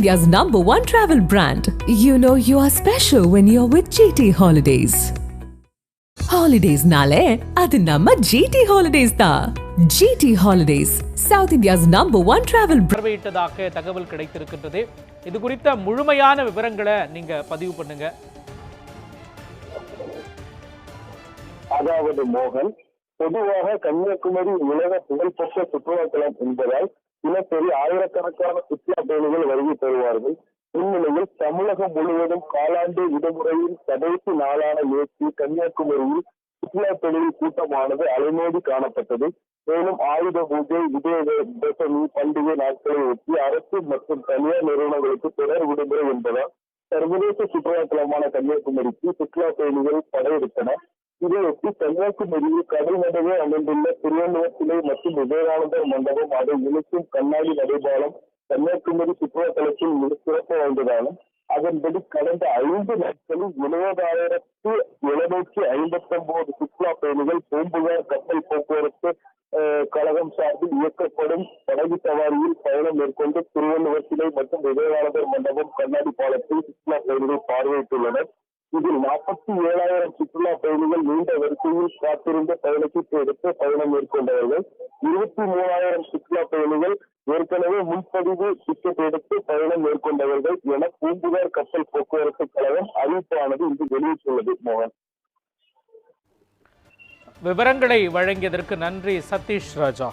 India's number one travel brand. You know you are special when you're with GT Holidays. Holidays nale, adu namma GT Holidays da. GT Holidays, South India's number one travel brand. பார்வையிட்டதாக தகவல் கிடைத்திருக்கின்றது இது குறித்த முழுமையான விவரங்களை நீங்க பதிவு பண்ணுங்க அதாவது மோகன் பொதுவாக கன்னியாகுமரி உலக புகழ்பெற்ற சுற்றுலாத்தலம் என்பதால் தினசரி ஆயிரக்கணக்கான சுற்றுலா பயணிகள் வருகை தருவார்கள். இந்நிலையில் தமிழகம் முழுவதும் காலாண்டு விடுமுறையின் கடைசி நாளான நேற்று கன்னியாகுமரியில் சுற்றுலா தொழில் கூட்டமானது அலைமோடி காணப்பட்டது. மேலும் ஆயுத பூஜை விஜயதசமி பண்டிகை நாட்களை ஒட்டி அரசு மற்றும் தனியார் நிறுவனங்களுக்கு தொடர் விடுமுறை என்பதால் சர்வதேச சுற்றுலாத்தலமான கன்னியாகுமரிக்கு சுற்றுலா பயணிகள் படையெடுத்தனர். இதையொட்டி கன்னியாகுமரியில் கடல் நடுவே அமைந்துள்ள திருவள்ளுவர் சிலை மற்றும் விவேகானந்தர் மண்டபம் அதை இணைக்கும் கண்ணாடி நடைபாலம் கன்னியாகுமரி சுற்றுலா தலத்தில் மிக சிறப்பு வாய்ந்ததாலும் அதன்படி கடந்த ஐந்து நாட்களில் எழுபதாயிரத்து எழுநூற்றி ஐம்பத்தி ஒன்பது சுற்றுலா பயணிகள் பூம்புகார் கப்பல் போக்குவரத்து அஹ், கழகம் சார்பில் இயக்கப்படும் படகு சவாரியில் பயணம் மேற்கொண்டு திருவள்ளுவர் சிலை மற்றும் விவேகானந்தர் மண்டபம் கண்ணாடி பாலத்தில் சுற்றுலா பயணிகள் பார்வையிட்டுள்ளனர். இதில் நாற்பத்தி ஏழாயிரம் சுற்றுலா பயணிகள் நீண்ட வரிசையில் காத்திருந்த பயணச்சீட்டு எடுத்து பயணம் மேற்கொண்டவர்கள். இருபத்தி மூவாயிரம் சுற்றுலா பயணிகள் ஏற்கனவே முன்பதிவு டிக்கெட் எடுத்து பயணம் மேற்கொண்டவர்கள் என பூம்புகார் கப்பல் போக்குவரத்து கழகம் அறிவிப்பானது இன்று வெளியிட்டுள்ளது மோகன். விவரங்களை வழங்கியதற்கு நன்றி சதீஷ் ராஜா.